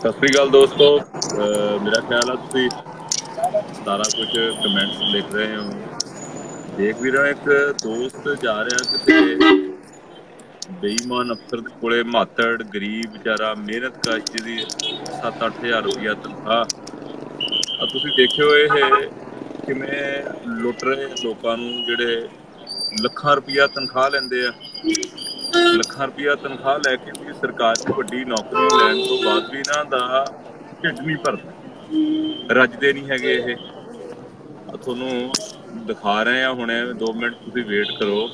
ਸਤਿ ਸ੍ਰੀ ਅਕਾਲ ਦੋਸਤੋ। ਮੇਰਾ ਖਿਆਲ ਆ ਤੁਸੀਂ ਸਾਰਾ ਕੁਝ ਕਮੈਂਟਸ ਲਿਖ ਰਹੇ ਹੋ। ਦੇਖ ਵੀ ਰਹੇ ਹੋ, ਇੱਕ ਦੋਸਤ ਜਾ ਰਿਹਾ ਕਿਤੇ ਬੇਈਮਾਨ ਅਫਸਰ ਦੇ ਕੋਲੇ, ਮਾਤੜ, ਗਰੀਬ ਵਿਚਾਰਾ, ਮਿਹਨਤ ਕਸ਼ ਜਿਹਦੀ 7-8000 ਰੁਪਇਆ ਤਨਖਾਹ। ਆ ਤੁਸੀਂ ਦੇਖਿਓ ਇਹ ਕਿਵੇਂ ਲੁੱਟ ਰਹੇ ਲੋਕਾਂ ਨੂੰ, ਜਿਹੜੇ ਲੱਖਾਂ ਰੁਪਇਆ ਤਨਖਾਹ ਲੈਂਦੇ ਆ। ਲੱਖਾਂ ਰੁਪਇਆ ਤਨਖਾਹ ਲੈ ਕੇ ਵੀ ਸਰਕਾਰ 'ਚ ਵੱਡੀ ਨੌਕਰੀ ਲੈਣ ਤੋਂ ਬਾਅਦ ਵੀ ਇਹਨਾਂ ਦਾ ਢਿੱਡ ਨਹੀਂ ਭਰਦਾ ਰੱਜਦੇ ਨਹੀਂ ਹੈਗੇ ਇਹ। ਤੁਹਾਨੂੰ ਦਿਖਾ ਰਹੇ ਆ ਹੁਣੇ 2 ਮਿੰਟ ਤੁਸੀਂ ਵੇਟ ਕਰੋ।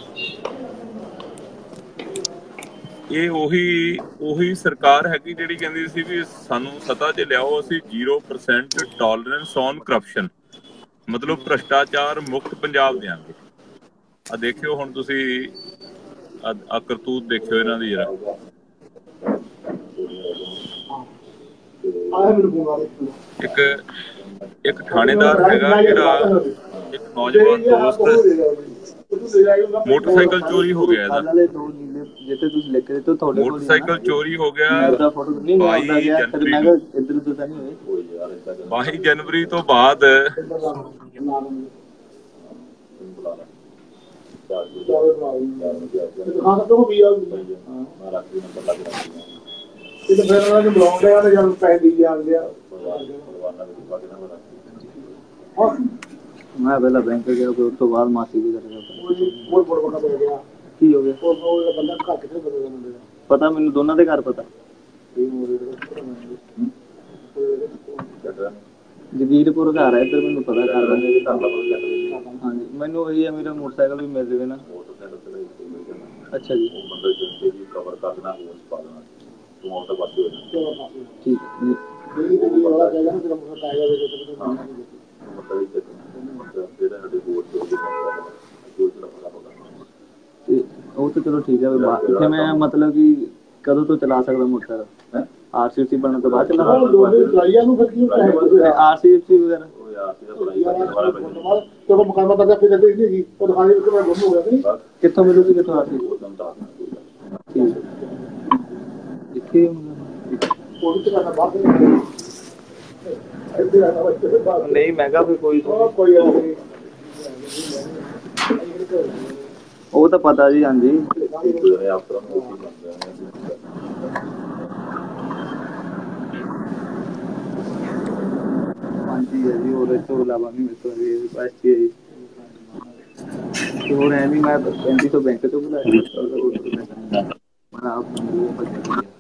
ਇਹ ਉਹੀ ਉਹੀ ਸਰਕਾਰ ਹੈਗੀ ਜਿਹੜੀ ਕਹਿੰਦੀ ਸੀ ਵੀ ਸਾਨੂੰ ਸੱਤਾ 'ਚ ਲਿਆਓ, ਅਸੀਂ 0% ਟੋਲਰੈਂਸ ਔਨ ਕਰਪਸ਼ਨ ਮਤਲਬ ਭ੍ਰਸ਼ਟਾਚਾਰ ਮੁਕਤ ਪੰਜਾਬ ਦੇਾਂਗੇ ਆ ਦੇਖਿਓ ਹੁਣ ਤੁਸੀਂ ਆ ਕਰਤੂਤ ਦੇਖਿਓ ਇਹਨਾਂ ਦੀ ਜਰਾ। ਇੱਕ ਇੱਕ ਥਾਣੇਦਾਰ ਹੈਗਾ ਜਿਹੜਾ ਇੱਕ ਨੌਜਵਾਨ ਦੋਸਤ ਮੋਟਰਸਾਈਕਲ ਚੋਰੀ ਹੋ ਗਿਆ ਇਹਦਾ। ਜਿੱਥੇ ਤੁਸੀਂ ਲਿਖ ਰਹੇ ਹੋ ਤੁਹਾਡੇ ਕੋਲ ਮੋਟਰਸਾਈਕਲ ਚੋਰੀ ਹੋ ਗਿਆ ਦਾ ਫੋਟੋ ਨਹੀਂ ਆਉਂਦਾ ਗਿਆ ਤੇ ਮੈਂ ਇੱਧਰ ਉੱਧਰ ਤਾਂ ਨਹੀਂ ਹੋਏ। 22 ਜਨਵਰੀ ਤੋਂ ਬਾਅਦ ਹਾਂ ਤਾਂ ਵੀ ਆ ਇਹ ਤਾਂ ਫਿਰ ਉਹਨਾਂ ਨੂੰ ਬੁਲਾਉਂਦੇ ਆ ਤੇ ਜਦ ਪੈਸੇ ਦੀ ਜਾਂਦੇ ਆ ਮੈਂ ਪਹਿਲਾਂ ਬੈਂਕ ਗਿਆ, ਫਿਰ ਉਸ ਤੋਂ ਬਾਅਦ ਮਾਸੀ ਦੀ ਕਰ ਗਿਆ ਬਹੁਤ ਬੜਾ ਬੜਾ ਹੋ ਗਿਆ ਕੀ ਹੋ ਗਿਆ? ਉਹ ਬੰਦਾ ਘਰ ਕਿੱਥੇ ਬਦਲ ਮੁੰਡੇ ਦਾ ਪਤਾ ਮੈਨੂੰ ਦੋਨਾਂ ਦੇ ਘਰ ਪਤਾ। ਇਹ ਮੋਰੇ ਦੇ ਜਗੀਰਪੁਰ ਘਰ ਹੈ ਇੱਧਰ ਮੈਨੂੰ ਪਤਾ ਕਰ ਦਿੰਦੇ ਹਾਂਜੀ। ਮੈਨੂੰ ਇਹੀ ਹੈ ਮੇਰਾ ਮੋਟਰਸਾਈਕਲ ਵੀ ਮਿਲ ਜਾਵੇ ਨਾ। ਅੱਛਾ ਜੀ। ਠੀਕ ਹੈ ਜੀ ਜਿਹੜੀ ਜਿਹੜੀ ਵਾਲਾ ਕਹਿਗਾ ਨਾ ਤੇਰਾ ਮੁੰਡਾ ਆਏਗਾ ਵੇ ਤੇ ਤੇ ਉਹ ਤਾਂ ਚਲੋ ਠੀਕ ਹੈ ਵੀ ਇੱਥੇ ਮੈਂ ਮਤਲਬ ਕਿ ਕਦੋਂ ਤੋਂ ਚਲਾ ਸਕਦਾ ਮੋਟਰਸਾਈਕਲ? ਆਰਸੀਸੀ ਬਣਨ ਤੋਂ ਬਾਅਦ ਚਲਾ ਉਹ ਚਲਾਈਆਂ ਨੂੰ ਫਿਰ ਕਿਉਂ ਆਰਸੀਸੀ ਵਗੈਰਾ। ਜਦੋਂ ਮੁਕਾਮਾ ਕਰਦਾ ਫਿਰ ਕਹਿੰਦੇ ਨਹੀਂ ਜੀ ਉਹ ਦਿਖਾਣੇ ਵਿੱਚ ਮੈਂ ਗੁੰਮ ਹੋ ਗਿਆ ਸੀ। ਕਿੱਥੋਂ ਮਿਲੂਗੀ ਕਿੱਥੋਂ ਆਰਸੀਸੀ ਇੱਥੇ ਉਹ ਵੀ ਕਰਨਾ ਬਾਅਦ ਨਹੀਂ ਮੈਂ ਕਿਹਾ ਵੀ ਕੋਈ ਉਹ ਕੋਈ ਉਹ ਤਾਂ ਪਤਾ ਜੀ ਹਾਂਜੀ ਹਾਂਜੀ ਹੈ ਜੀ ਹੋਰ ਇਸ ਤੋਂ ਇਲਾਵਾ ਨਹੀਂ ਮੇਰੇ ਤੋਂ ਇਹ ਬਸ ਇਹ ਹੀ। ਤੇ ਹੋਰ ਐ ਨਹੀਂ ਮੈਂ 3500 ਬੈਂਕ ਤੋਂ ਬੁਲਾਇਆ ਉਹਦਾ ਕੋਈ ਪੈਸਾ ਨਹੀਂ ਮੈਂ ਆਪ ਨੂੰ ਬਚਾ ਲਿਆ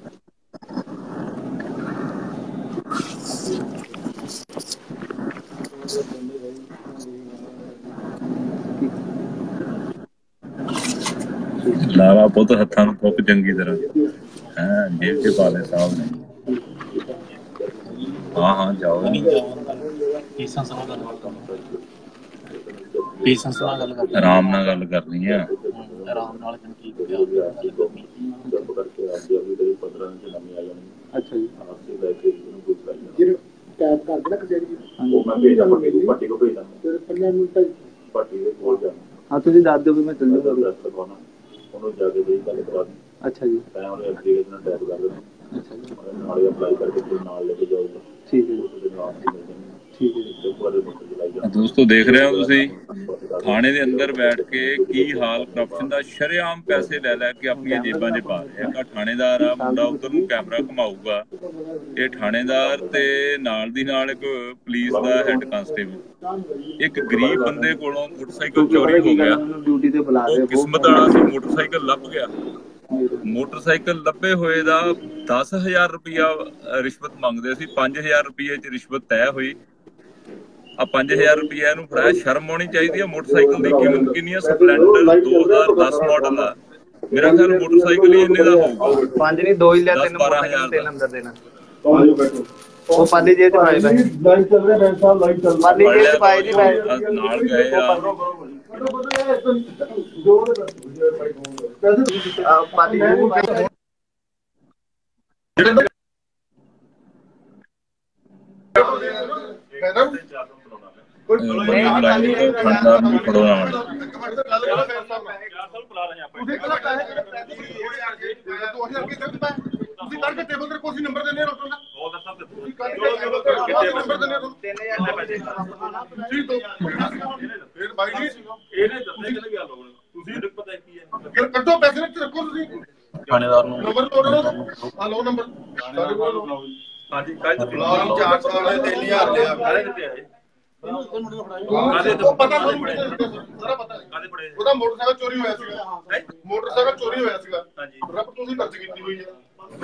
ਲਾਵਾ ਪੁੱਤ ਹੱਥਾਂ ਨੂੰ ਫੁੱਕ ਚੰਗੀ ਤਰ੍ਹਾਂ ਹਾਂ ਜੇਬ 'ਚ ਪਾ ਲੈ ਸਾਹਿਬ ਨੇ ਹਾਂ ਹਾਂ ਜਾਓ ਪੀਸਾਂ ਨਾਲ ਗੱਲ ਕਰ ਪੀਸਾਂ ਨਾਲ ਗੱਲ ਕਰ ਆਰਾਮ ਨਾਲ ਗੱਲ ਕਰਨੀ ਆ। ਆਰਾਮ ਨਾਲ ਜਨ ਠੀਕ ਹੋ ਗਿਆ ਅੱਛਾ ਜੀ। ਜਿਹਨੂੰ ਟੈਪ ਕਰ ਦੇਣਾ ਕਿਸੇ ਦੀ ਫਿਰ 5 ਮਿੰਟ ਤੱਕ। ਹਾਂ ਤੁਸੀਂ ਦੱਸ ਦਿਓ ਵੀ ਮੈਂ ਚੱਲ। ਜੂਗਾ ਉਹਨੂੰ ਜਾ ਕੇ ਬਈ ਗੱਲ ਕਰਵਾ ਦੀ। ਅੱਛਾ ਜੀ। ਮੈਂ ਉਹਨੇ ਐਪਲੀਕੇਸ਼ਨ ਟੈਪ ਕਰ ਦੇਣਾ ਅੱਛਾ ਜੀ। ਨਾਲੇ ਅਪਲਾਈ ਕਰਕੇ ਨਾਲ ਲੈ ਕੇ ਜਾਊਗਾ। ਠੀਕ ਹੈ ਜੀ। ਉਹਦੇ ਨਾਲ ਦੀ ਮਿਲ ਜਾਣੀ ਦੋਸਤੋ ਦੇਖ ਰਹੇ ਹੋ ਤੁਸੀਂ, ਥਾਣੇ ਦੇ ਅੰਦਰ ਬੈਠ ਕੇ ਕੀ ਹਾਲ ਕਰਪਸ਼ਨ ਦਾ ਸ਼ਰੇਆਮ ਪੈਸੇ ਲੈ ਲੈ ਕੇ ਆਪਣੀਆਂ ਜੇਬਾਂ 'ਚ ਪਾ ਰਿਹਾ। ਆ ਥਾਣੇਦਾਰ ਆ, ਮੁੰਡਾ ਉਧਰ ਨੂੰ ਕੈਮਰਾ ਘੁਮਾਊਗਾ। ਇਹ ਥਾਣੇਦਾਰ ਤੇ ਨਾਲ ਦੀ ਨਾਲ ਇੱਕ ਪੁਲਿਸ ਦਾ ਹੈੱਡ ਕਾਂਸਟੇਬਲ। ਇੱਕ ਗਰੀਬ ਬੰਦੇ ਕੋਲੋਂ ਮੋਟਰਸਾਈਕਲ ਚੋਰੀ ਹੋ ਗਿਆ। ਉਹ ਕਿਸਮਤ ਵਾਲਾ ਸੀ, ਮੋਟਰਸਾਈਕਲ ਲੱਭ ਗਿਆ। ਮੋਟਰਸਾਈਕਲ ਲੱਭੇ ਹੋਏ ਦਾ 10000 ਰੁਪਇਆ ਰਿਸ਼ਵਤ ਮੰਗਦੇ ਸੀ 5000 ਰੁਪਏ ਚ ਰਿਸ਼ਵਤ ਤੈਅ ਹੋਈ। ਆ 5000 ਰੁਪਏ ਇਹਨੂੰ ਫੜਾਇਆ। ਸ਼ਰਮ ਆਉਣੀ ਚਾਹੀਦੀ ਆ। ਮੋਟਰਸਾਈਕਲ ਦੀ ਕੀਮਤ ਕਿੰਨੀ ਆ? ਸਪਲੈਂਡਰ 2010 ਮਾਡਲ ਆ। ਮੇਰਾ ਖਿਆਲ ਮੋਟਰਸਾਈਕਲ ਹੀ ਇੰਨੇ ਦਾ ਹੋਊਗਾ। ਪੰਜ ਨਹੀਂ ਦੋ ਹੀ ਲਿਆ ਤਿੰਨ ਮੋਟਰਸਾਈਕਲ ਹਜ਼ਾਰ ਤਿੰਨ ਅੰਦਰ ਦੇਣਾ। ਉਹ ਪਾਲੀ ਜੇਬ ਚ ਪਾਏ ਪਏ ਲਾਈਟ ਚੱਲ ਰਿਹਾ ਬੈਂਕ ਸਾਹਿਬ ਲਾਈਟ ਚੱਲ ਪਾਲੀ ਫੜ ਜੇਬ ਲਿਆ ਚ ਪਾਏ ਜੀ ਦੋ, ਆ ਨਾਲ ਗਏ ਆ। ਪਾਲੀ ਬੜੀ ਬੁਲਾਈ ਠੰਡਾ ਨੂੰ ਫੜੋ ਨਾ ਤੁਸੀਂ ਕਰਕੇ ਟੇਬਲ ਤੇ ਕੋਈ ਨੰਬਰ ਦੇ। ਨਹੀਂ ਰੋਟੋ ਨੰਬਰ ਦਿੰਦੇ ਤੁਹਾਨੂੰ 3000 ਪੈਸੇ ਤੁਸੀਂ ਦੋ ਫਿਰ ਬਾਈ ਜੀ ਇਹਨੇ ਦੱਸਿਆ ਕਿ ਗੱਲ ਹੋਣੀ? ਤੁਸੀਂ ਮੈਨੂੰ ਪਤਾ ਕੀ ਹੈ। ਫਿਰ ਕੱਢੋ ਪੈਸੇ ਵਿੱਚ ਰੱਖੋ ਤੁਸੀਂ। ਥਾਣੇਦਾਰ ਨੂੰ ਨੰਬਰ ਤੋੜੋ ਲਓ ਨੰਬਰ ਹਾਂਜੀ ਕੱਲ ਤੋਂ ਲਾਲ ਚਾਰ ਸਾਲ ਦੇ 3000 ਲਿਆ। ਦਿੱਤੇ ਆਏ ਉਹ ਪਤਾ ਤੁਹਾਨੂੰ ਸਾਰਾ ਪਤਾ ਹੈ। ਕਾਲੇ ਬੜੇ ਉਹਦਾ ਮੋਟਰਸਾਈਕਲ ਚੋਰੀ ਹੋਇਆ ਸੀਗਾ। ਮੋਟਰਸਾਈਕਲ ਚੋਰੀ ਹੋਇਆ ਸੀਗਾ। ਹਾਂਜੀ। ਰੱਬ ਤੁਸੀਂ ਦਰਜ ਕੀਤੀ ਹੋਈ ਹੈ।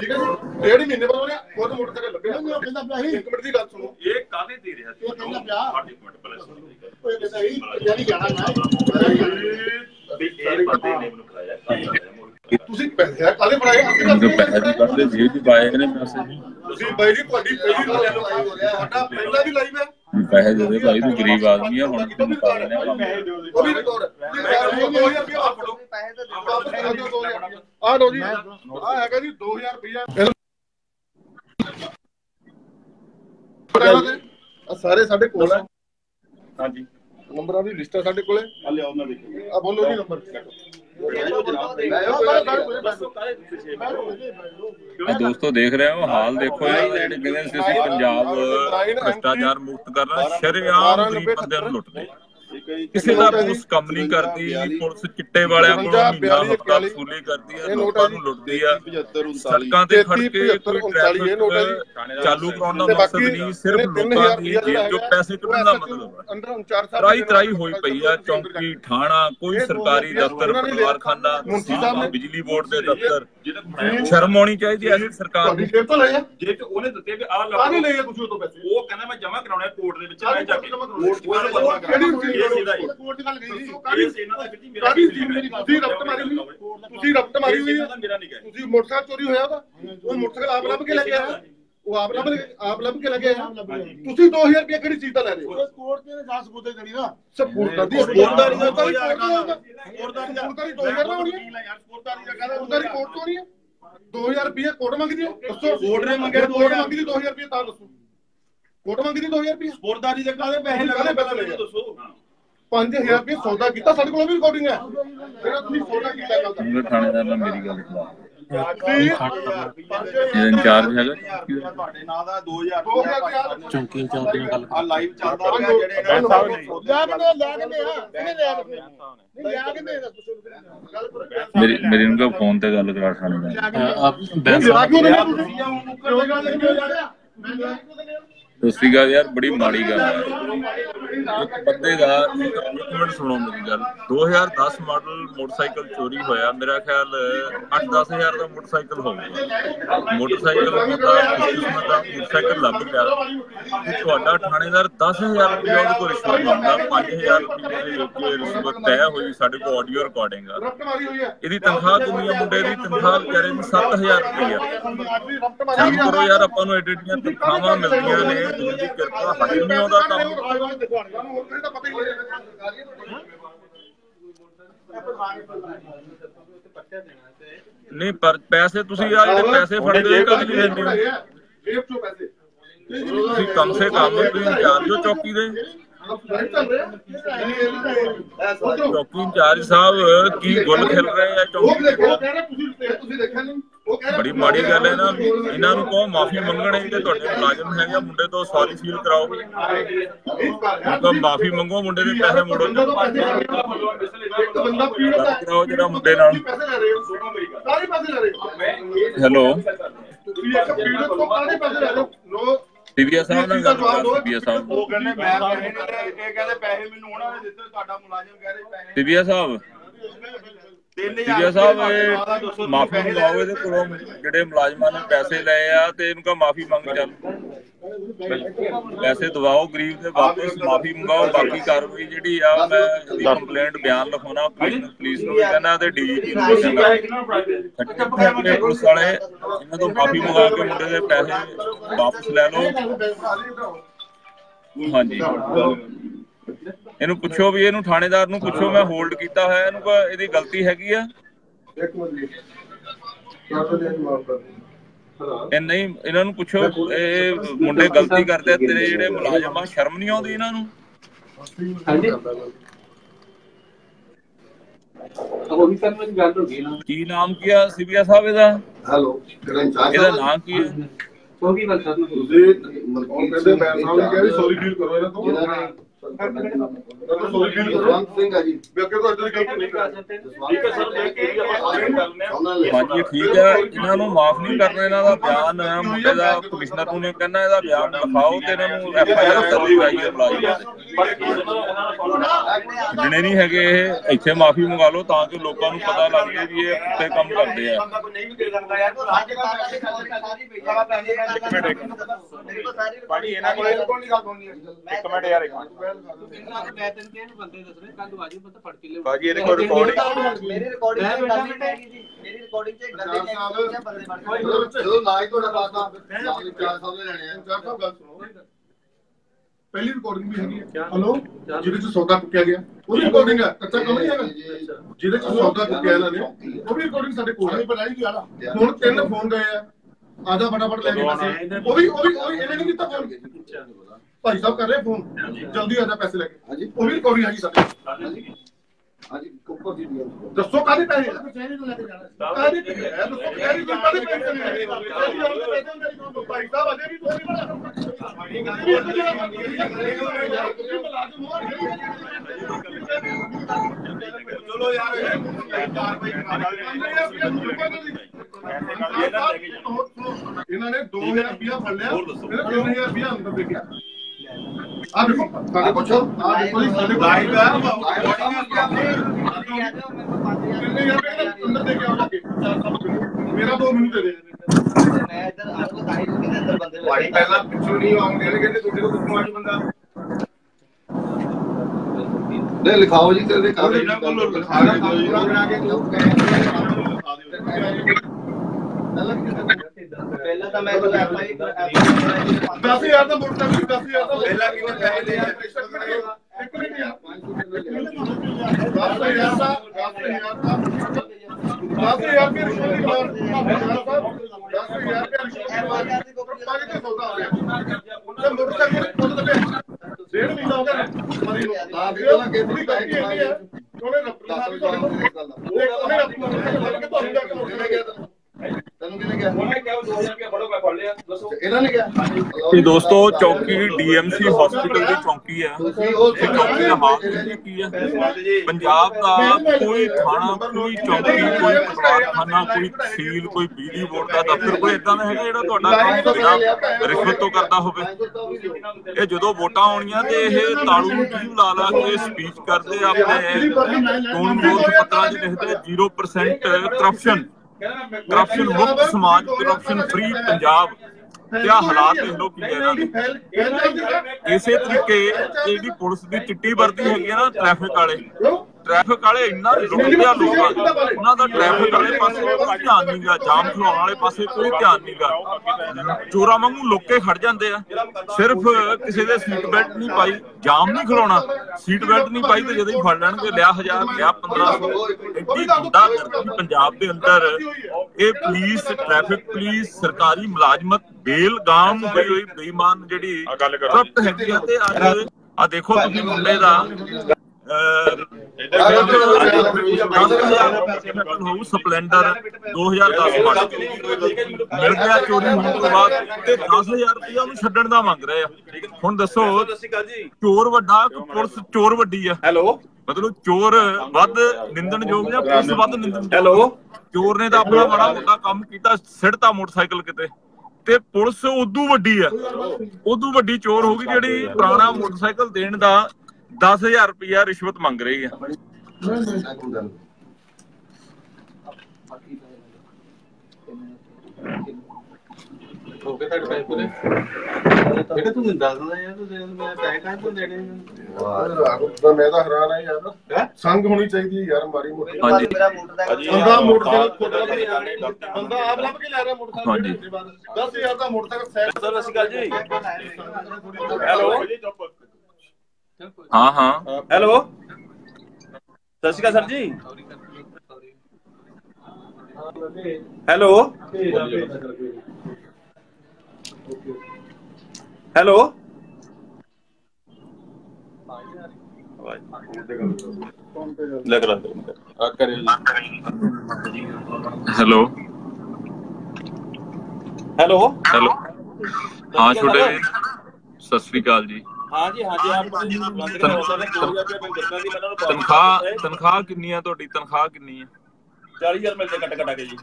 ਠੀਕ ਹੈ ਜੀ? ਡੇਢ ਮਹੀਨੇ ਬਾਅਦ ਉਹਨੇ ਖੁਦ ਮੋਟਰਸਾਈਕਲ ਲੱਭਿਆ। ਉਹ ਕਹਿੰਦਾ ਪਿਆ ਸੀ। ਇੱਕ ਮਿੰਟ ਦੀ ਗੱਲ ਸੁਣੋ। ਇਹ ਕਾਲੇ ਦੇ ਰਿਹਾ ਸੀ? ਇਹ ਕਹਿੰਦਾ ਪਿਆ। ਸਾਡੇ ਮਿੰਟ ਪਹਿਲਾਂ ਸੁਣੋ। ਉਹ ਕਹਿੰਦਾ ਸੀ ਜਾਨੀ ਜਾਣਾ ਮੈਂ। ਵੀ ਇਹ ਬੰਦੇ ਨੇ ਮੈਨੂੰ ਤੁਸੀਂ ਪੈਸੇ ਕਾਲੇ ਫੜਾਏ? ਅਸੀਂ ਕੇ ਦੱਸਦੇ ਪੈਸੇ ਦੀ ਕੱਢਦੇ ਜੇਬ ਦੀ ਪਾਏ ਨੇ ਮੈਸੇਜ ਤੁਸੀਂ ਬਾਈ ਜੀ ਤੁਹਾਡੀ ਪਹਿਲੀ ਗੱਲ ਤੁਹਾਡਾ ਪਹਿਲਾਂ ਵੀ ਲਾਈਵ ਹੈ। ਪੈਸੇ ਦੇ ਦੇ ਭਾਈ ਤੂੰ ਗਰੀਬ ਆਦਮੀ ਆ ਹੁਣ ਤੈਨੂੰ ਪਾ ਲੈਣੇ ਆ ਕੰਮ। ਉਹ ਵੀ ਰਿਕਾਰਡ ਹੈ 2000 ਰੁਪਏ ਆ ਫੜੋ। ਆ ਲੋ ਜੀ ਆ ਹੈਗਾ ਜੀ 2000 ਰੁਪਏ ਆ ਸਾਰੇ ਸਾਡੇ ਕੋਲ ਹੈ ਹਾਂਜੀ। ਨੰਬਰਾਂ ਦੀ ਲਿਸਟ ਹੈ ਸਾਡੇ ਕੋਲੇ। ਆ ਲਿਆਓ ਮੈਂ ਦੇਖੀ ਆ ਬੋਲੋ ਜੀ ਨੰਬਰ। ਆ ਦੋਸਤੋ ਦੇਖ ਰਹੇ ਹੋ ਹਾਲ ਦੇਖੋ ਇਹ ਕਹਿੰਦੇ ਸੀ ਪੰਜਾਬ ਭ੍ਰਿਸ਼ਟਾਚਾਰ ਮੁਕਤ ਕਰਨਾ ਸ਼ਰੇਆਮ ਗਰੀਬ ਬੰਦਿਆਂ ਨੂੰ ਲੁੱਟਦੇ ਕਿਸੇ ਦਾ ਪੁਲਿਸ ਕੰਮ ਨਹੀਂ ਕਰਦੀ ਪੁਲਿਸ ਚਿੱਟੇ ਵਾਲਿਆਂ ਕੋਲੋਂ ਮਹੀਨਾ ਹਫਤਾ ਵਸੂਲੀ ਕਰਦੀ ਹੈ ਲੋਕਾਂ ਨੂੰ ਲੁੱਟਦੀ ਆ। ਸੜਕਾਂ ਤੇ ਖੜ ਕੇ ਕੋਈ ਟ੍ਰੈਫਿਕ ਚਾਲੂ ਕਰਾਉਣ ਦਾ ਮਕਸਦ ਨਹੀਂ ਸਿਰਫ ਲੋਕਾਂ ਦੀ ਜੇਬ ਚੋਂ ਪੈਸੇ ਕੱਢਣ ਦਾ ਮਤਲਬ ਹੈ। ਅੰਦਰ 49 ਸਾਲ ਤਰਾਈ ਤਰਾਈ ਹੋਈ ਪਈ ਆ ਚੌਂਕੀ ਥਾਣਾ ਕੋਈ ਸਰਕਾਰੀ ਦਫ਼ਤਰ ਪਰਿਵਾਰਖਾਨਾ ਬਿਜਲੀ ਬੋਰਡ ਦੇ ਦਫ਼ਤਰ। ਸ਼ਰਮ ਆਉਣੀ ਚਾਹੀਦੀ ਐ ਸਰਕਾਰ ਆ? ਜੇ ਤੇ ਉਹਨੇ ਦਿੱਤੇ ਵੀ ਆਹ ਕਾਹਨੇ ਲੱਭ। ਲਏ ਆ ਤੁਸੀਂ ਉਹ ਤੋਂ ਪੈਸੇ। ਉਹ ਕਹਿੰਦਾ ਮੈਂ ਜਮਾ ਕਰਾਉਣਾ ਕੋਰਟ ਦੇ ਵਿੱਚ ਮੈਂ ਜਾ ਕੇ ਕਿਹੜੀ ਇਹ ਸੀਦਾ ਹੀ ਕੋਰਟ ਦੀ ਗੱਲ ਗਈ ਸੀ। ਦਾ ਤੁਸੀਂ ਰਫਤ ਮਾਰੀ ਹੋਈ ਤੁਸੀਂ ਰਫਤ ਮਾਰੀ ਹੋਈ ਗਿਆ ਤੁਸੀਂ ਮੋਟਰਸਾਈਕਲ ਚੋਰੀ ਹੋਇਆ ਉਹਦਾ? ਉਹ ਮੋਟਰਸਾਈਕਲ ਆਪ ਲੱਭ ਕੇ ਲੈ ਆਇਆ ਉਹ ਆਪ ਲੱਭ ਆਪ ਲੱਭ ਕੇ ਲੈ ਕੇ ਆਇਆ ਤੁਸੀਂ 2000 ਰੁਪਏ ਕਿਹੜੀ ਚੀਜ਼ ਦਾ ਲੈ ਰਹੇ ਹੋ? ਕੋਰਟ ਦੇ ਸਾਸ ਸਬੂਤੇ ਦੇਣੀ ਨਾ ਸਪੋਰਟਰ ਦੀ ਸਪੋਰਟਰ ਦੀ ਤਾਂ ਸਪੋਰਟਰ ਦੀ 2000 ਨਾ ਹੋਣੀ ਹੈ। ਸਪੋਰਟਰ ਦੀ ਕੋਰਟ ਤੋਂ ਨਹੀਂ ਹੈ। 2000 ਰੁਪਏ ਕੋਰਟ ਮੰਗਦੀ ਹੈ। ਦੱਸੋ। ਕੋਰਟ ਨੇ ਮੰਗਿਆ ਕੋਰਟ ਮੰਗਦੀ 2000 ਰੁਪਏ ਤਾਂ ਦੱਸੋ। ਕੋਰਟ ਮੰਗਦੀ 2000 ਰੁਪਏ? ਸਪੋਰਟਦਾਰੀ ਦੇ ਕਾਹਦੇ ਪੈਸੇ ਕਾਹਦੇ ਪੈਸੇ ਲਏ ਆ? ਦੱਸੋ। 5000 ਰੁਪਏ ਸੌਦਾ ਕੀਤਾ ਸਾਡੇ ਕੋਲ ਵੀ ਰਿਕਾਰਡਿੰਗ ਹੈ। ਜਿਹੜਾ ਤੁਸੀਂ ਸੌਦਾ ਕੀਤਾ ਕੱਲ ਮੇਰੇ ਥਾਣੇਦਾਰ ਨਾਲ ਮੇਰੀ ਗੱਲ ਸੁਣਾ ਤੁਸੀਂ ਇਹ ਇੰਚਾਰਜ ਹੈਗਾ ਤੁਹਾਡੇ ਨਾਂ ਦਾ 2000 2000 ਚੌਂਕੀ ਇੰਚਾਰਜ ਨਾਲ ਗੱਲ ਆ ਲਾਈਵ ਚੱਲਦਾ ਪਿਆ ਜਿਹੜੇ ਇਹਨਾਂ ਨੇ ਲਿਆ ਕੇ ਦੇ ਲਿਆ ਕੇ ਦੇ ਆ ਕਿਹਨੇ ਲਿਆ ਕੇ ਦੇ। ਨਹੀਂ ਲਿਆ ਕੇ ਦੇ ਦੱਸ ਕਰੋ। ਮੇਰੀ ਮੇਰੀ ਨੂੰ ਫੋਨ ਤੇ ਗੱਲ ਕਰਾ ਥਾਣੇਦਾਰ ਆਪ ਬੈਂਸ ਲਿਆ ਕਿਉਂ ਨਹੀਂ ਤੁਸੀਂ ਕਿਉਂ ਗੱਲ ਕਿਉਂ ਜਾ ਰਿਹਾ ਮੈਂ ਲਿਆ ਕਿਉਂ ਦਿੰਦੇ ਦੂਸਰੀ ਗੱਲ ਯਾਰ ਬੜੀ ਮਾੜੀ ਗੱਲ ਹੈ। ਇੱਕ ਬੰਦੇ ਦਾ ਮਿੰਟ ਸੁਣੋ ਮੇਰੀ ਗੱਲ। 2010 ਮਾਡਲ ਮੋਟਰਸਾਈਕਲ ਚੋਰੀ ਹੋਇਆ। ਮੇਰਾ ਖਿਆਲ 8-10000 ਦਾ ਮੋਟਰਸਾਈਕਲ ਹੋਊਗਾ ਮੋਟਰਸਾਈਕਲ ਹੁੰਦਾ ਕਿਸਮਤ ਦਾ ਮੋਟਰਸਾਈਕਲ ਲੱਭ ਗਿਆ। ਤੇ ਤੁਹਾਡਾ ਥਾਣੇਦਾਰ 10000 ਰੁਪਏ ਉਹਦੇ ਕੋਲ ਰਿਸ਼ਵਤ ਮੰਗਦਾ। 5000 ਰੁਪਏ ਦੇ ਵਿੱਚ ਰਿਸ਼ਵਤ ਤੈਅ ਹੋਈ ਸਾਡੇ ਕੋਲ ਆਡੀਓ ਰਿਕਾਰਡਿੰਗ ਆ। ਇਹਦੀ ਤਨਖਾਹ ਕਿੰਨੀ ਆ ਮੁੰਡੇ ਦੀ। ਤਨਖਾਹ ਵਿਚਾਰੇ ਦੀ 7000 ਰੁਪਏ ਆ। ਕਰੋ ਯਾਰ ਆਪਾਂ ਨੂੰ ਐਡੀ ਐਡੀਆਂ ਤਨਖਾਹਾਂ ਮਿਲਦੀਆਂ ਨੇ। ਗੁਰੂ ਦੀ ਕਿਰਪਾ ਹੱਜ ਨਹੀਂ ਆਉਂਦਾ ਕੰਮ ਹੋਰ ਕਿਹੜੇ ਦਾ ਪਤਾ ਹੀ ਨਹੀਂ ਨਹੀਂ ਪਰ ਪੈਸੇ ਤੁਸੀਂ ਆ ਜਿਹੜੇ ਪੈਸੇ ਫੜਦੇ ਹੋ ਕਦੀ ਨਹੀਂ ਦਿੰਦੇ ਹੋ? ਜੇਬ ਚੋਂ ਪੈਸੇ। ਤੁਸੀਂ ਕਮ ਸੇ ਕਮ ਤੁਸੀਂ ਇੰਚਾਰਜ ਹੋ ਚੌਕੀ ਦੇ। ਚੌਕੀ ਇੰਚਾਰਜ ਸਾਹਿਬ ਕੀ ਗੁੱਲ ਖਿਲ ਰਹੇ ਆ ਚੌਕੀ ਦੇ ਬੜੀ ਮਾੜੀ ਗੱਲ ਹੈ ਨਾ ਇਹਨਾਂ ਨੂੰ ਕਹੋ ਮਾਫੀ ਮੰਗਣੇ ਤੇ ਤੁਹਾਡੇ ਮੁਲਾਜ਼ਮ ਹੈਗੇ ਆ, ਮੁੰਡੇ ਤੋਂ ਸੌਰੀ ਫੀਲ ਕਰਾਓ। ਤਾਂ ਮਾਫੀ ਮੰਗੋ ਮੁੰਡੇ ਦੇ ਪੈਸੇ ਮੋੜੋ ਇੱਕ ਬੰਦਾ ਪੀੜ ਦਾ ਕਰਾਓ ਜਿਹੜਾ ਮੁੰਡੇ ਨਾਲ। ਪੈਸੇ ਲੈ ਰਹੇ ਹੋ। ਸਾਰੇ ਪੈਸੇ ਲੈ ਰਹੇ ਹੋ। ਹੈਲੋ। ਤੁਸੀਂ ਇੱਕ ਪੀੜ ਤੋਂ ਕਾਹਦੇ ਪੈਸੇ ਲੈ ਰਹੇ ਹੋ? ਸੀਬੀਆ ਸਾਹਿਬ ਨਾਲ ਗੱਲ ਕਰੋ ਸੀਬੀਆ ਸਾਹਿਬ ਉਹ ਕਹਿੰਦੇ ਮੈਂ ਪੈਸੇ ਇਹ ਕਹਿੰਦੇ ਪੈਸੇ ਮੈਨੂੰ ਉਹਨਾਂ ਨੇ ਦਿੱਤੇ ਤੁਹਾਡਾ ਮੁਲਾਜ਼ਮ ਕਹਿ ਰਹੇ ਪੈਸੇ ਸੀਬੀਆ ਸਾਹਿਬ। 3000 ਸੀਬੀਆ ਸਾਹਿਬ ਇਹ ਮਾਫੀ ਮੰਗਵਾਓ ਇਹਦੇ ਕੋਲੋਂ ਜਿਹੜੇ ਮੁਲਾਜ਼ਮਾਂ ਨੇ ਪੈਸੇ ਲਏ ਆ ਤੇ ਇਹਨਾਂ ਕਾ ਮਾਫੀ ਮੰਗ ਚੱਲ। ਪੈਸੇ ਦਵਾਓ ਗਰੀਬ ਦੇ ਵਾਪਸ ਮਾਫੀ ਮੰਗਾਓ ਬਾਕੀ ਕਾਰਵਾਈ ਜਿਹੜੀ ਆ ਮੈਂ ਇਹਦੀ ਕੰਪਲੇਂਟ ਬਿਆਨ ਲਿਖਾਉਣਾ ਪੁਲਿਸ ਨੂੰ ਵੀ ਕਹਿਣਾ ਤੇ ਡੀਜੀਪੀ ਨੂੰ ਵੀ ਪੁਲਿਸ ਵਾਲੇ ਇਹਨਾਂ ਤੋਂ ਮਾਫੀ ਮੰਗਾ ਕੇ ਮੁੰਡੇ ਦੇ ਪੈਸੇ ਵਾਪਸ ਲੈ ਲਓ। ਹਾਂਜੀ। ਇਹਨੂੰ ਪੁੱਛੋ ਵੀ ਇਹਨੂੰ ਥਾਣੇਦਾਰ ਨੂੰ ਪੁੱਛੋ ਮੈਂ ਹੋਲਡ ਕੀਤਾ ਹੋਇਆ ਇਹਨੂੰ ਕਹੋ ਇਹਦੀ ਗਲਤੀ ਹੈਗੀ ਆ। ਇਹ ਨਹੀਂ ਇਹਨਾਂ ਨੂੰ ਪੁੱਛੋ ਇਹ ਮੁੰਡੇ ਗਲਤੀ ਕਰਦੇ ਆ ਤੇਰੇ ਜਿਹੜੇ ਮੁਲਾਜ਼ਮ ਆ ਸ਼ਰਮ ਨਹੀਂ ਆਉਂਦੀ ਇਹਨਾਂ ਨੂੰ? ਉਹੀ ਸਰ ਮੇਰੀ ਗੱਲ ਹੋ ਗਈ ਨਾ। ਕੀ ਨਾਮ ਕੀ ਆ? ਸੀਬੀਆ ਸਾਹਿਬ ਇਹਦਾ? ਹੈਲੋ ਕਿਰਨ ਚਾਹ ਇਹਦਾ ਨਾਮ ਕੀ ਹੈ ਕੀ ਗੱਲ ਸਰ ਤੁਸੀਂ ਉਹ ਕਹਿੰਦੇ ਮੈਂ ਸਾਹਿਬ ਨੇ ਕਿਹਾ ਸੌਰੀ ਫੀਲ ਕਰੋ ਇਹਨਾਂ ਤੋਂ। ਸਿੰਘ ਆ ਜੀ ਵੀ ਅੱਗੇ ਤੋਂ ਇਦਾਂ ਦੀ ਗਲਤੀ ਨਹੀਂ ਕਰਦੇ ਠੀਕ ਹੈ ਸਰ ਦੇਖ ਕੇ ਆਪਾਂ ਆਗੇ ਕਰਨੇ ਆ ਉਹਨਾਂ ਨੇ ਹਾਂਜੀ ਠੀਕ ਹੈ ਇਹਨਾਂ ਨੂੰ ਮਾਫ ਨਹੀਂ ਕਰਨਾ ਇਹਨਾਂ ਦਾ ਬਿਆਨ ਮੁੰਡੇ ਦਾ ਕਮਿਸ਼ਨਰ ਨੂੰ ਨੇ ਕਹਿੰਦਾ ਇਹਦਾ ਬਿਆਨ ਲਿਖਾਓ ਤੇ ਇਹਨਾਂ ਨੂੰ ਐਫ ਆਈ ਆਰ ਦਰਜ ਕਰਾਈ ਫੋਲੋ ਜਿਹੜੇ ਨਹੀਂ ਹੈਗੇ ਇਹ ਇੱਥੇ ਮਾਫੀ ਮੰਗਾ ਲਓ ਤਾਂ ਕਿ ਲੋਕਾਂ ਨੂੰ ਪਤਾ ਲੱਗ ਜਾਏ ਵੀ ਇਹ ਕੁੱਤੇ ਕੰਮ ਕਰਦੇ ਆ। ਇਹਨਾਂ ਕੋਲੇ ਇੱਕ ਮਿੰਟ ਯਾਰ ਇੱਕ ਮਿੰਟ। ਬਾਜੀ ਇਹਦੇ ਕੋਲ ਰਿਕਾਰਡਿੰਗ ਮੇਰੀ ਰਿਕਾਰਡਿੰਗ ਚ ਗੱਲ ਨਹੀਂ ਹੈਗੀ ਜੀ। ਮੇਰੀ ਰਿਕਾਰਡਿੰਗ ਚ ਗੱਲ ਨਹੀਂ ਹੈਗੀ ਬੰਦੇ ਬਣ ਨਾ ਹੀ ਤੁਹਾਡਾ ਹੀ ਚਾਰ ਸਾਹਮਣੇ ਲੈਣੇ ਆ। ਚਾਰ ਸਾਹਿਬ ਗੱਲ ਸੁਣੋ। ਪਹਿਲੀ ਰਿਕਾਰਡਿੰਗ ਵੀ ਹੈਗੀ ਹੈ ਹਲੋ ਜਿਹਦੇ ਚ ਸੌਦਾ ਚੁੱਕਿਆ ਗਿਆ। ਉਹਦੀ ਰਿਕਾਰਡਿੰਗ ਹੈ ਕੱਚਾ ਕੰਮ ਨਹੀਂ ਹੈਗਾ? ਜਿਹਦੇ ਚ ਸੌਦਾ ਚੁੱਕਿਆ ਇਹਨਾਂ ਨੇ ਉਹ ਵੀ ਰਿਕਾਰਡਿੰਗ ਸਾਡੇ ਕੋਲ ਹੈ ਪਤਾ ਨਹੀਂ ਕੀ ਹਾਲਾ ਹੁਣ ਤਿੰਨ ਫੋਨ ਗਏ ਆ। ਆਦਾ ਫਟਾਫਟ ਲੈ ਕੇ ਪੈਸੇ ਉਹ ਵੀ ਉਹ ਵੀ ਉਹ ਵੀ ਇਹਨੇ ਨਹੀਂ ਕੀਤਾ ਫੋਨ ਭਾਈ ਸਾਹਿਬ ਕਰ ਰਹੇ ਫੋਨ? ਜਲਦੀ ਆ ਜਾ ਪੈਸੇ ਲੈ ਕੇ। ਹਾਂਜੀ। ਉਹ ਵੀ ਰਿਕਾਰਡਿੰਗ ਹੈਗੀ ਸਾਡੇ ਹਾਂਜੀ। ਕੁੱਪਰ ਦੀ ਡੀਐਮ ਦੱਸੋ ਕਾਹਦੇ ਪੈਸੇ ਕਚਹਿਰੀ ਤੋਂ ਲੈ ਕੇ ਜਾਣਾ। ਕਾਹਦੇ ਪੈਸੇ ਹੈ ਦੱਸੋ ਕਚਹਿਰੀ ਤੋਂ ਕਾਹਦੇ ਪੈਸੇ ਨੇ ਭਾਈ ਸਾਹਿਬ ਅਜੇ ਵੀ ਤੁਸੀਂ ਬਣਾ ਚਲੋ ਯਾਰ ਕਾਰਵਾਈ ਕਰਾ ਇਹਨਾਂ ਨੇ 2000 ਰੁਪਇਆ ਫੜ ਲਿਆ। ਇਹਨਾਂ 3000 ਰੁਪਇਆ ਅੰਦਰ ਦੇ ਗਿਆ। ਆ ਦੇਖੋ ਸਾਡੇ ਪੁੱਛੋ ਆ ਦੇਖੋ ਜੀ ਸਾਡੇ ਕੋਲ ਲਾਈਵ ਹੈ ਕਿੰਨੇ ਹਜ਼ਾਰ ਰੁਪਏ ਦਾ ਅੰਦਰ ਦੇ ਕੇ ਆਉਣਾ ਕਿ ਮੇਰਾ 2 ਮਿੰਟ ਦੇ ਦੇ ਮੈਂ ਇੱਧਰ ਆਪਕੋ ਤਾਈ ਨੂੰ ਕਿਹਦੇ ਅੰਦਰ ਬੰਦੇ ਭਾਈ ਪਹਿਲਾਂ ਪਿੱਛੋਂ ਨਹੀਂ ਆਉਂਦੇ ਨੇ ਕਹਿੰਦੇ ਤੁਹਾਡੇ ਕੋਲ ਕਿੱਥੋਂ ਆਜ ਬੰਦਾ ਦੇ ਲਿਖਾਓ ਜੀ ਤੇਰੇ ਉਹਦੇ ਕਾਗਜ਼ ਨਾਲ ਦੇ ਕੇ ਪਹਿਲਾਂ ਤਾਂ ਮੈਂ ਜਦੋਂ ਐਫਆਈ 10000 ਦਾ ਮੋਟਰਸਾਈਕਲ 10000 ਦਾ ਪਹਿਲਾਂ ਕਿੰਨੇ ਪੈਸੇ ਲਏ ਆ? ਇੱਕ ਮਿੰਟ ਯਾਰ 10000 ਦਾ 10000 ਦਾ 10000 ਰੁਪਏ ਰਿਸ਼ਵਤ ਦੀ ਮਾਰ 10000 ਰੁਪਏ ਰਿਸ਼ਵਤ ਦੀ ਮਾਰ ਪੰਜ ਤੇ ਸੌਦਾ ਹੋ ਗਿਆ ਤੇ ਮੋਟਰਸਾਈਕਲ ਕੋਲ ਤੇ ਡੇਢ ਮਹੀਨਾ ਹੋ ਗਿਆ ਮਰੀ ਨੂੰ ਆ ਵੀ ਉਹਦੀ ਦੀ ਗਲਤੀ ਹੈਗੀ ਹੈ ਉਹਨੇ ਰੱਬ ਦੱਸ ਨੂੰ ਵਜੇ ਆਉਂਦੇ ਗੱਲ ਉਹਨੇ ਰੱਬ ਨੂੰ ਤੁਹਾਨੂੰ ਜਾ ਕੇ ਕਿਹਨੇ ਮੋਟਰਸਾਈਕਲ ਕਿਹਾ? ਤੈਨੂੰ ਤੈਨੂੰ ਕਿਹਨੇ ਕਿਹਾ ਉਹਨੇ ਕਿਹਾ 2000 ਰੁਪਏ ਫੜੋ ਮੈਂ ਫੜ ਲਿਆ। ਦੱਸੋ। ਇਹਨਾਂ ਨੇ ਕਿਹਾ? ਇਹ ਦੋਸਤੋ ਚੌਕੀ ਡੀਐਮਸੀ ਹਸਪੀਟਲ ਦੀ ਚੌਕੀ ਆ ਇਹ ਚੌਕੀ ਦਾ ਹਾਲ ਕੀ ਆ ਪੰਜਾਬ ਦਾ ਕੋਈ ਥਾਣਾ ਕੋਈ ਚੌਕੀ ਕੋਈ ਪਟਵਾਰਖਾਨਾ ਕੋਈ ਤਹਿਸੀਲ ਕੋਈ ਬਿਜਲੀ ਬੋਰਡ ਦਾ ਦਫ਼ਤਰ ਕੋਈ ਇਦਾਂ ਦਾ ਹੈਗਾ ਜਿਹੜਾ ਤੁਹਾਡਾ ਕੰਮ ਬਿਨਾਂ ਰਿਸ਼ਵਤ ਤੋਂ ਕਰਦਾ ਹੋਵੇ। ਇਹ ਜਦੋਂ ਵੋਟਾਂ ਆਉਣੀਆਂ ਤੇ ਇਹ ਤਾਲੂ ਨੂੰ ਜੀਵ ਲਾ ਲਾ ਕੇ ਸਪੀਚ ਕਰਦੇ ਆਪਣੇ ਚੋਣ ਵਿਰੋਧ ਪੱਤਰਾਂ 'ਚ ਲਿਖਦੇ 0% ਕਰਪਸ਼ਨ ਕਰਪਸ਼ਨ ਮੁਕਤ ਸਮਾਜ ਕਰਪਸ਼ਨ ਫ੍ਰੀ ਪੰਜਾਬ ਤੇ ਹਾਲਾਤ ਦੇਖ ਲਓ ਕੀ ਹੈ। ਦੇ ਇਸੇ ਤਰੀਕੇ ਜਿਹੜੀ ਪੁਲਿਸ ਦੀ ਚਿੱਟੀ ਵਰਦੀ ਹੈਗੀ ਨਾ ਟ੍ਰੈਫਿਕ ਵਾਲੇ। ਟ੍ਰੈਫਿਕ ਵਾਲੇ ਇੰਨਾ ਲੁੱਟਦੇ ਆ ਲੋਕਾਂ। ਉਹਨਾਂ ਦਾ ਟ੍ਰੈਫਿਕ ਵਾਲੇ ਪਾਸੇ ਕੋਈ ਧਿਆਨ ਨਹੀਂਗਾ ਜਾਮ ਖਲਾਉਣ ਵਾਲੇ ਪਾਸੇ ਕੋਈ ਧਿਆਨ ਨਹੀਂਗਾ ਚੋਰਾਂ ਵਾਂਗੂ ਲੋਕੇ ਖੜ ਜਾਂਦੇ ਆ। ਸਿਰਫ ਕਿਸੇ ਦੇ ਸੀਟ ਬੈਲਟ ਨਹੀਂ ਪਾਈ ਜਾਮ ਨਹੀਂ ਖਲਾਉਣਾ। ਸੀਟ ਬੈਲਟ ਨਹੀਂ ਪਾਈ ਤੇ ਜਦੋਂ ਹੀ ਫੜ ਲੈਣਗੇ ਲਿਆ 1000 ਲਿਆ 1500 ਐਡੀ ਗੁੰਡਾਗਰਦੀ ਪੰਜਾਬ ਦੇ ਅੰਦਰ। ਇਹ ਪੁਲਿਸ ਟ੍ਰੈਫਿਕ ਪੁਲਿਸ ਸਰਕਾਰੀ ਮੁਲਾਜ਼ਮਤ ਬੇਲਗਾਮ ਹੋਈ ਹੋਈ ਬੇਈਮਾਨ ਜਿਹੜੀ ਕਰਪਟ ਹੈਗੀ ਆ ਤੇ ਅੱਜ ਆ ਦੇਖੋ ਤੁਸੀਂ ਮੁੰਡੇ ਦਾ ਹੋਊ ਸਪਲੈਂਡਰ 2010 ਮਾਡਲ ਮਿਲ ਗਿਆ ਚੋਰੀ ਹੋਣ ਤੋਂ ਬਾਅਦ ਤੇ 10000 ਰੁਪਇਆ ਉਹਨੂੰ ਛੱਡਣ ਦਾ ਮੰਗ ਰਹੇ ਆ ਹੁਣ ਦੱਸੋ ਚੋਰ ਵੱਡਾ ਕਿ ਪੁਲਿਸ ਚੋਰ ਵੱਡੀ ਆ ਹੈਲੋ ਮਤਲਬ ਚੋਰ ਵੱਧ ਨਿੰਦਣਯੋਗ ਜਾਂ ਪੁਲਿਸ ਵੱਧ ਨਿੰਦਣਯੋਗ ਹੈਲੋ ਚੋਰ ਨੇ ਤਾਂ ਆਪਣਾ ਬੜਾ ਮੋਟਾ ਕੰਮ ਕੀਤਾ ਸਿੜਤਾ ਮੋਟਰਸਾਈਕਲ ਕਿਤੇ ਤੇ ਪੁਲਿਸ ਉਦੋਂ ਵੱਡੀ ਆ ਉਦੋਂ ਵੱਡੀ ਚੋਰ ਹੋ ਗਈ ਜਿਹੜੀ ਪੁਰਾਣਾ ਮੋਟਰਸਾਈਕਲ ਦੇਣ ਦਾ 10000 ਰੁਪਇਆ ਰਿਸ਼ਵਤ ਮੰਗ ਰਹੀ ਆ। ਹੋ ਗਏ ਤੁਹਾਡੇ ਪੈਸੇ ਪੂਰੇ ਬੇਟਾ ਤੂੰ ਦੱਸ ਦਿੰਦਾ ਯਾਰ ਤੂੰ ਦੇ ਮੈਂ ਪੈਸੇ ਕਾਹ ਤੋਂ ਦੇਣੇ ਤਾਂ ਮੈਂ ਤਾਂ ਹੈਰਾਨ ਆ ਯਾਰ। ਸੰਗ ਹੋਣੀ ਚਾਹੀਦੀ ਹੈ ਯਾਰ ਮਾਰੀ ਮੋਟੀ। ਹਾਂਜੀ। ਮੇਰਾ ਮੋਟਰਸਾਈਕਲ ਬੰਦਾ ਮੋਟਰਸਾਈਕਲ ਖੋਟਾ ਬੰਦਾ ਆਪ ਲੱਭ ਕੇ ਲੈ ਰਿਹਾ ਮੋਟਰਸਾਈਕਲ ਹਾਂਜੀ। 10000 ਦਾ ਮੋਟਰਸਾਈਕਲ ਸੈਟ ਸਰ ਅਸੀਂ ਗੱਲ ਜੀ। ਹੈਲੋ। ਹਾਂ ਹਾਂ ਹੈਲੋ ਸਤਿ ਸ਼੍ਰੀ ਅਕਾਲ ਸਰ ਜੀ ਹੈਲੋ ਹੈਲੋ ਲੈ ਕਰਾ ਆ ਕਰਿਓ ਜੀ ਹੈਲੋ ਹੈਲੋ ਹੈਲੋ ਹਾਂ ਛੋਟੇ ਵੀਰ ਸਤਿ ਸ੍ਰੀ ਅਕਾਲ ਜੀ ਹਾਂ ਜੀ ਹਾਂ ਜੀ ਆਪ ਬੰਦ ਕਰੋ ਤਾਂ 2000 ਰੁਪਏ ਮੈਨੂੰ ਦੱਸਣਾ ਸੀ ਮੈਂ ਉਹਨਾਂ ਨੂੰ ਤਨਖਾਹ ਤਨਖਾਹ ਕਿੰਨੀ ਆ ਤੁਹਾਡੀ? ਤਨਖਾਹ ਕਿੰਨੀ ਆ? 40000 ਮਿਲਦੇ ਕੱਟ ਕਟਾ ਕੇ ਜੀ।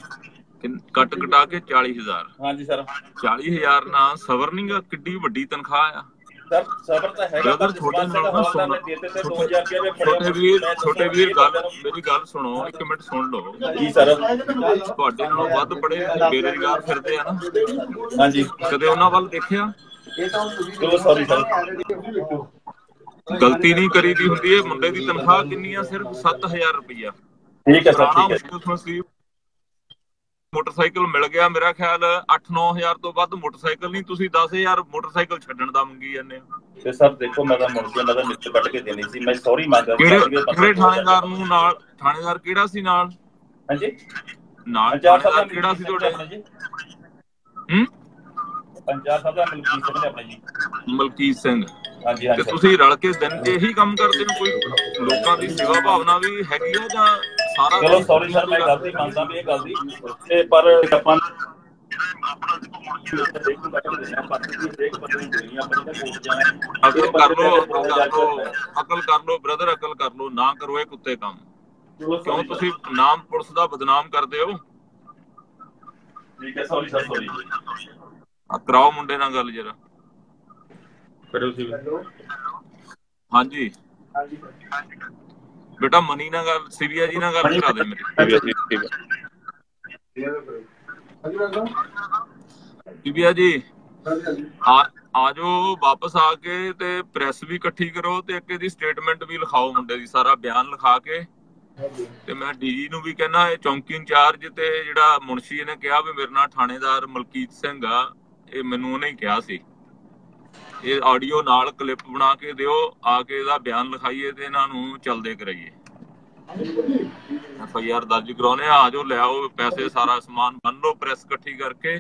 ਕੱਟ ਕਟਾ ਕੇ 40000 ਹਾਂ ਜੀ ਸਰ। 40000 ਨਾ ਸਬਰ ਨਹੀਂਗਾ ਕਿੱਡੀ ਵੱਡੀ ਤਨਖਾਹ ਆ। ਸਰ ਸਬਰ ਤਾਂ ਹੈਗਾ ਬ੍ਰਦਰ ਛੋਟੇ ਨਾਲ ਨਾ ਸੁਣ। ਦੇ ਦਿੱਤੇ ਤੇ 2000 ਰੁਪਏ ਮੈਂ ਛੋਟੇ ਵੀਰ ਛੋਟੇ ਵੀਰ ਗੱਲ ਮੇਰੀ ਗੱਲ ਸੁਣੋ ਇੱਕ ਮਿੰਟ ਸੁਣ ਲਓ। ਜੀ ਸਰ। ਤੁਹਾਡੇ ਨਾਲੋਂ ਵੱਧ ਪੜੇ ਬੇਰੁਜ਼ਗਾਰ ਫਿਰਦੇ ਆ ਨਾ। ਹਾਂ ਜੀ ਕਦੇ ਉਹਨਾਂ ਵੱਲ ਦੇਖਿਆ? ਚਲੋ ਸੌਰੀ ਸਰ ਗਲਤੀ ਨਹੀਂ ਕਰੀਦੀ ਹੁੰਦੀ ਹੈ ਮੁੰਡੇ ਦੀ ਤਨਖਾਹ ਕਿੰਨੀ ਆ? ਸਿਰਫ 7000 ਰੁਪਈਆ। ਠੀਕ ਹੈ ਸਰ ਠੀਕ ਹੈ। ਮੋਟਰਸਾਈਕਲ ਮਿਲ ਗਿਆ ਮੇਰਾ ਖਿਆਲ 8-9000 ਤੋਂ ਵੱਧ ਮੋਟਰਸਾਈਕਲ ਨਹੀਂ। ਤੁਸੀਂ 10000 ਮੋਟਰਸਾਈਕਲ ਛੱਡਣ ਦਾ ਮੰਗੀ ਜਾਂਦੇ ਹੋ। ਤੇ ਸਰ ਦੇਖੋ ਮੈਂ ਤਾਂ ਮੁੜ ਕੇ ਮੈਂ ਤਾਂ ਕੱਟ ਕੇ ਦੇਣੀ ਸੀ। ਮੈਂ ਸੌਰੀ ਮੰਗਦਾ ਕਿਹੜੇ ਕਿਹੜੇ ਥਾਣੇਦਾਰ ਨੂੰ ਨਾਲ? ਥਾਣੇਦਾਰ ਕਿਹੜਾ ਸੀ ਨਾਲ? ਹਾਂਜੀ? ਨਾਲ ਥਾਣੇਦਾਰ ਕਿਹੜਾ ਸੀ ਤੁਹਾਡੇ? ਹੂੰ? ਪੰਜਾਬ ਸਾਹਿਬ ਦਾ ਮਲਕੀਤ ਸਿੰਘ ਨੇ ਆਪਣਾ ਜੀ। ਮਲਕੀਤ ਸਿੰਘ। ਹਾਂਜੀ ਤੇ ਹਾਂਜੀ। ਤੁਸੀਂ ਰਲ ਕੇ ਦਿਨ 'ਚ ਇਹੀ ਕੰਮ ਕਰਦੇ ਹੋ? ਕੋਈ ਲੋਕਾਂ ਦੀ ਸੇਵਾ ਭਾਵਨਾ ਵੀ ਹੈਗੀ ਆ ਜਾਂ ਸਾਰਾ ਚਲੋ ਸੌਰੀ ਸਰ ਮੈਂ ਗਲਤੀ ਮੰਨਦਾ ਵੀ ਇਹ ਗਲਤੀ ਤੇ ਪਰ ਆਪਾਂ ਅਕਲ ਕਰ ਲੋ ਅਕਲ ਕਰ ਲੋ ਅਕਲ ਕਰ ਲੋ ਬ੍ਰਦਰ ਅਕਲ ਕਰ ਲੋ ਨਾ ਕਰੋ ਇਹ ਕੁੱਤੇ ਕੰਮ। ਕਿਉਂ ਤੁਸੀਂ ਨਾਮ ਪੁਲਿਸ ਦਾ ਬਦਨਾਮ ਕਰਦੇ ਹੋ? ਠੀਕ ਹੈ ਸੌਰੀ ਸਰ ਸੌਰੀ ਆ ਕਰਾਓ ਮੁੰਡੇ ਨਾਲ ਗੱਲ ਜਰਾ। ਕਰੋ ਸੀ। ਹਾਂਜੀ। ਬੇਟਾ ਮਨੀ ਨਾਲ ਗੱਲ ਸਿਵਿਆ ਜੀ ਨਾਲ ਗੱਲ ਕਰਾ ਦੇ ਮੇਰੀ। ਸਿਵਿਆ ਜੀ ਆ ਆਜੋ ਵਾਪਸ ਆ ਕੇ ਤੇ ਪ੍ਰੈਸ ਵੀ ਇਕੱਠੀ ਕਰੋ ਤੇ ਅੱਗੇ ਦੀ ਸਟੇਟਮੈਂਟ ਵੀ ਲਿਖਾਓ ਮੁੰਡੇ ਦੀ ਸਾਰਾ ਬਿਆਨ ਲਿਖਾ ਕੇ। ਤੇ ਮੈਂ ਡੀਜੀ ਨੂੰ ਵੀ ਕਹਿਣਾ ਇਹ ਚੌਂਕੀ ਇੰਚਾਰਜ ਤੇ ਜਿਹੜਾ ਮੁਨਸ਼ੀ ਨੇ ਕਿਹਾ ਵੀ ਮੇਰੇ ਨਾਲ ਥਾਣੇਦਾਰ ਮਲਕੀਤ ਸਿੰਘ ਆ ਇਹ ਮੈਨੂੰ ਉਹਨੇ ਹੀ ਕਿਹਾ ਸੀ। ਇਹ ਆਡੀਓ ਨਾਲ ਕਲਿੱਪ ਬਣਾ ਕੇ ਦਿਓ ਆ ਕੇ ਇਹਦਾ ਬਿਆਨ ਲਿਖਾਈਏ ਤੇ ਇਹਨਾਂ ਨੂੰ ਚਲਦੇ ਕਰਾਈਏ। ਐਫ ਆਈ ਆਰ ਦਰਜ ਕਰਾਉਣੇ ਆ ਆਜੋ ਲੈ ਆਓ ਪੈਸੇ ਸਾਰਾ ਸਮਾਨ ਬੰਨ ਲਓ ਪ੍ਰੈਸ ਇਕੱਠੀ ਕਰਕੇ।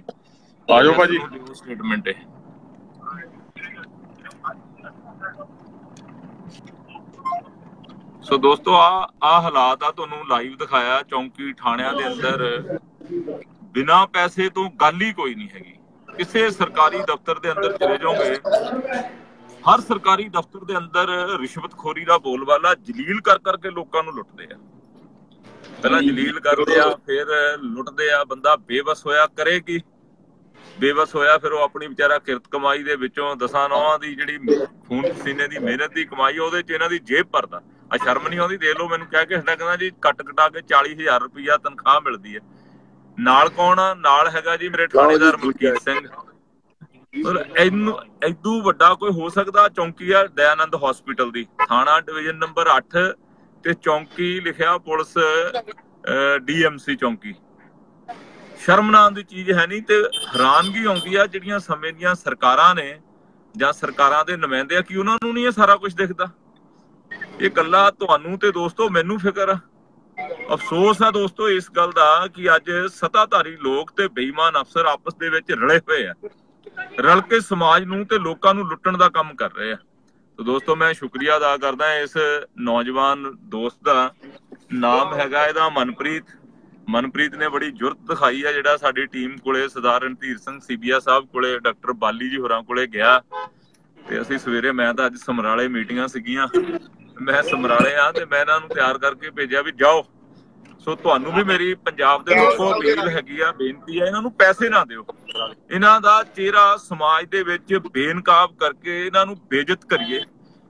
ਆਜੋ ਭਾਜੀ। ਸਟੇਟਮੈਂਟ ਹੈ। ਸੋ ਦੋਸਤੋ ਆ ਆ ਹਾਲਾਤ ਆ ਤੁਹਾਨੂੰ ਲਾਈਵ ਦਿਖਾਇਆ ਚੌਂਕੀ ਥਾਣਿਆਂ ਦੇ ਅੰਦਰ। ਬਿਨਾ ਪੈਸੇ ਤੋਂ ਗੱਲ ਹੀ ਕੋਈ ਨਹੀਂ ਹੈਗੀ। ਕਿਸੇ ਸਰਕਾਰੀ ਦਫ਼ਤਰ ਦੇ ਅੰਦਰ ਚਲੇ ਜਾਓਗੇ ਹਰ ਸਰਕਾਰੀ ਦਫ਼ਤਰ ਦੇ ਅੰਦਰ ਰਿਸ਼ਵਤਖੋਰੀ ਦਾ ਬੋਲਬਾਲਾ ਜਲੀਲ ਕਰ ਕਰਕੇ ਲੋਕਾਂ ਨੂੰ ਲੁੱਟਦੇ ਆ। ਪਹਿਲਾਂ ਜਲੀਲ ਕਰਦੇ ਆ ਫਿਰ ਲੁੱਟਦੇ ਆ ਬੰਦਾ ਬੇਵਸ ਹੋਇਆ ਕਰੇ ਕੀ? ਬੇਵਸ ਹੋਇਆ ਫਿਰ ਉਹ ਆਪਣੀ ਵਿਚਾਰਾ ਕਿਰਤ ਕਮਾਈ ਦੇ ਵਿੱਚੋਂ ਦਸਾਂ ਨੌਹਾਂ ਦੀ ਜਿਹੜੀ ਖੂਨ ਪਸੀਨੇ ਦੀ ਮਿਹਨਤ ਦੀ ਕਮਾਈ ਉਹਦੇ ਚ ਇਹਨਾਂ ਦੀ ਜੇਬ ਭਰਦਾ। ਆ ਸ਼ਰਮ ਨਹੀਂ ਆਉਂਦੀ? ਦੇਖ ਲਓ ਮੈਨੂੰ ਕਹਿ ਕੇ ਹਟਾ ਕਹਿੰਦਾ ਜੀ ਕੱਟ ਕਟਾ ਕੇ 40000 ਰੁਪਇਆ ਤਨਖਾਹ ਮਿਲਦੀ ਹੈ। ਨਾਲ ਕੌਣ ਆ? ਨਾਲ ਹੈਗਾ ਜੀ ਮੇਰੇ ਥਾਣੇਦਾਰ ਮਲਕੀਤ ਸਿੰਘ। ਮਤਲਬ ਇਹਨੂੰ ਐਦੂ ਵੱਡਾ ਕੋਈ ਹੋ ਸਕਦਾ? ਚੌਂਕੀ ਆ ਦਇਆਨੰਦ ਹਸਪੀਟਲ ਦੀ। ਥਾਣਾ ਡਿਵੀਜ਼ਨ ਨੰਬਰ 8 ਤੇ ਚੌਂਕੀ ਲਿਖਿਆ ਪੁਲਿਸ ਡੀਐਮਸੀ ਚੌਂਕੀ। ਸ਼ਰਮ ਨਾਮ ਦੀ ਚੀਜ਼ ਹੈ ਨਹੀਂ ਤੇ ਹੈਰਾਨਗੀ ਆਉਂਦੀ ਆ ਜਿਹੜੀਆਂ ਸਮੇਂ ਦੀਆਂ ਸਰਕਾਰਾਂ ਨੇ ਜਾਂ ਸਰਕਾਰਾਂ ਦੇ ਨੁਮਾਇੰਦੇ ਆ ਕਿ ਉਹਨਾਂ ਨੂੰ ਨਹੀਂ ਇਹ ਸਾਰਾ ਕੁਝ ਦਿਖਦਾ? ਇਹ ਕੱਲਾ ਤੁਹਾਨੂੰ ਤੇ ਦੋਸਤੋ ਮੈਨੂੰ ਫਿਕਰ ਆ। ਅਫਸੋਸ ਹੈ ਦੋਸਤੋ ਇਸ ਗੱਲ ਦਾ ਕਿ ਅੱਜ ਸਤਾਧਾਰੀ ਲੋਕ ਤੇ ਬੇਈਮਾਨ ਅਫਸਰ ਆਪਸ ਦੇ ਵਿੱਚ ਰਲੇ ਹੋਏ ਆ। ਰਲ ਕੇ ਸਮਾਜ ਨੂੰ ਤੇ ਲੋਕਾਂ ਨੂੰ ਲੁੱਟਣ ਦਾ ਕੰਮ ਕਰ ਰਹੇ ਆ। ਤੋ ਦੋਸਤੋ ਮੈਂ ਸ਼ੁਕਰੀਆ ਅਦਾ ਕਰਦਾ ਇਸ ਨੌਜਵਾਨ ਦੋਸਤ ਦਾ। ਨਾਮ ਹੈਗਾ ਇਹਦਾ ਮਨਪ੍ਰੀਤ। ਮਨਪ੍ਰੀਤ ਨੇ ਬੜੀ ਜੁਰਤ ਦਿਖਾਈ ਆ ਜਿਹੜਾ ਸਾਡੀ ਟੀਮ ਕੋਲੇ ਸਰਦਾਰ ਰਣਧੀਰ ਸਿੰਘ ਸੀਬੀਆ ਸਾਹਿਬ ਕੋਲੇ, ਡਾਕਟਰ ਬਾਲੀ ਜੀ ਹੋਰਾਂ ਕੋਲੇ ਗਿਆ। ਤੇ ਅਸੀਂ ਸਵੇਰੇ ਮੈਂ ਤਾਂ ਅੱਜ ਸਮਰਾਲੇ ਮੀਟਿੰਗਾਂ ਸੀਗੀਆਂ। ਮੈਂ ਸਮਰਾਲੇ ਆ ਤੇ ਮੈਂ ਇਹਨਾਂ ਨੂੰ ਤਿਆਰ ਕਰਕੇ ਭੇਜਿਆ ਵੀ ਜਾਓ। ਸੋ ਤੁਹਾਨੂੰ ਵੀ ਮੇਰੀ ਪੰਜਾਬ ਦੇ ਲੋਕੋ ਅਪੀਲ ਹੈਗੀ ਆ, ਬੇਨਤੀ ਆ, ਇਹਨਾਂ ਨੂੰ ਪੈਸੇ ਨਾ ਦਿਓ। ਇਹਨਾਂ ਦਾ ਚਿਹਰਾ ਸਮਾਜ ਦੇ ਵਿੱਚ ਬੇਨਕਾਬ ਕਰਕੇ ਇਹਨਾਂ ਨੂੰ ਬੇਇੱਜ਼ਤ ਕਰੀਏ।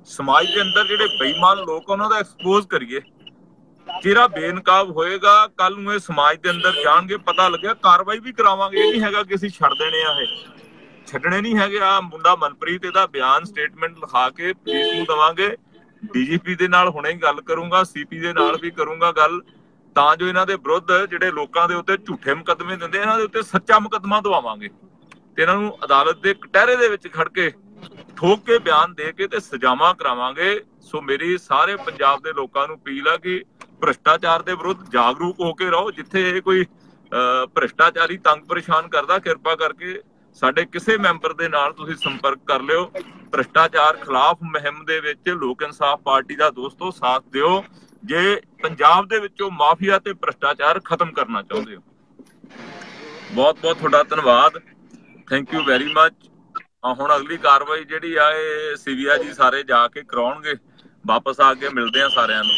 ਸਮਾਜ ਦੇ ਅੰਦਰ ਜਿਹੜੇ ਬੇਈਮਾਨ ਲੋਕ ਉਹਨਾਂ ਦਾ ਐਕਸਪੋਜ਼ ਕਰੀਏ। ਚਿਹਰਾ ਬੇਨਕਾਬ ਹੋਏਗਾ ਕੱਲ ਨੂੰ ਇਹ ਸਮਾਜ ਦੇ ਅੰਦਰ ਜਾਣਗੇ, ਪਤਾ ਲੱਗਿਆ, ਕਾਰਵਾਈ ਵੀ ਕਰਾਵਾਂਗੇ। ਇਹ ਨਹੀਂ ਹੈਗਾ ਕਿ ਅਸੀਂ ਛੱਡ ਦੇਣੇ ਆ ਇਹ। ਛੱਡਣੇ ਨਹੀਂ ਹੈਗੇ। ਆ ਮੁੰਡਾ ਮਨਪ੍ਰੀਤ, ਇਹਦਾ ਬਿਆਨ ਸਟੇਟਮੈਂਟ ਲਿਖਾ ਕੇ ਪੁਲਿਸ ਨੂੰ ਦਵਾਂਗੇ। ਡੀਜੀਪੀ ਦੇ ਨਾਲ ਹੁਣੇ ਹੀ ਗੱਲ ਕਰੂੰਗਾ ਸੀਪੀ ਦੇ ਨਾਲ ਵੀ ਕਰੂੰਗਾ ਗੱਲ ਤਾਂ ਜੋ ਇਹਨਾਂ ਦੇ ਵਿਰੁੱਧ ਜਿਹੜੇ ਲੋਕਾਂ ਦੇ ਉੱਤੇ ਝੂਠੇ ਮੁਕੱਦਮੇ ਦਿੰਦੇ ਇਹਨਾਂ ਦੇ ਉੱਤੇ ਸੱਚਾ ਮੁਕੱਦਮਾ ਦਵਾਵਾਂਗੇ। ਤੇ ਇਹਨਾਂ ਨੂੰ ਅਦਾਲਤ ਦੇ ਕਟਹਿਰੇ ਦੇ ਵਿੱਚ ਖੜ ਕੇ ਠੋਕ ਕੇ ਬਿਆਨ ਦੇ ਕੇ ਤੇ ਸਜ਼ਾਵਾਂ ਕਰਾਵਾਂਗੇ। ਸੋ ਮੇਰੀ ਸਾਰੇ ਪੰਜਾਬ ਦੇ ਲੋਕਾਂ ਨੂੰ ਅਪੀਲ ਆ ਕਿ ਭ੍ਰਿਸ਼ਟਾਚਾਰ ਦੇ ਵਿਰੁੱਧ ਜਾਗਰੂਕ ਹੋ ਕੇ ਰਹੋ ਜਿੱਥੇ ਇਹ ਕੋਈ ਅਹ, ਭ੍ਰਿਸ਼ਟਾਚਾਰੀ ਤੰਗ ਪਰੇਸ਼ਾਨ ਕਰਦਾ ਕਿਰਪਾ ਕਰਕੇ ਸਾਡੇ ਕਿਸੇ ਮੈਂਬਰ ਦੇ ਨਾਲ ਤੁਸੀਂ ਸੰਪਰਕ ਕਰ ਲਿਓ। ਭ੍ਰਿਸ਼ਟਾਚਾਰ ਖਿਲਾਫ ਮੁਹਿੰਮ ਦੇ ਵਿੱਚ ਲੋਕ ਇਨਸਾਫ ਪਾਰਟੀ ਦਾ ਦੋਸਤੋ ਸਾਥ ਦਿਓ। ਜੇ ਪੰਜਾਬ ਦੇ ਵਿੱਚੋਂ ਮਾਫੀਆ ਤੇ ਭ੍ਰਿਸ਼ਟਾਚਾਰ ਖਤਮ ਕਰਨਾ ਚਾਹੁੰਦੇ ਹੋ। ਬਹੁਤ ਬਹੁਤ ਤੁਹਾਡਾ ਧੰਨਵਾਦ। ਥੈਂਕ ਯੂ ਵੈਰੀ ਮੱਚ ਹੁਣ ਅਗਲੀ ਕਾਰਵਾਈ ਜਿਹੜੀ ਆ, ਇਹ ਸੀਵੀਆ ਜੀ ਸਾਰੇ ਜਾ ਕੇ ਕਰਾਉਣਗੇ। ਵਾਪਸ ਆ ਕੇ ਮਿਲਦੇ ਆ ਸਾਰਿਆਂ ਨੂੰ।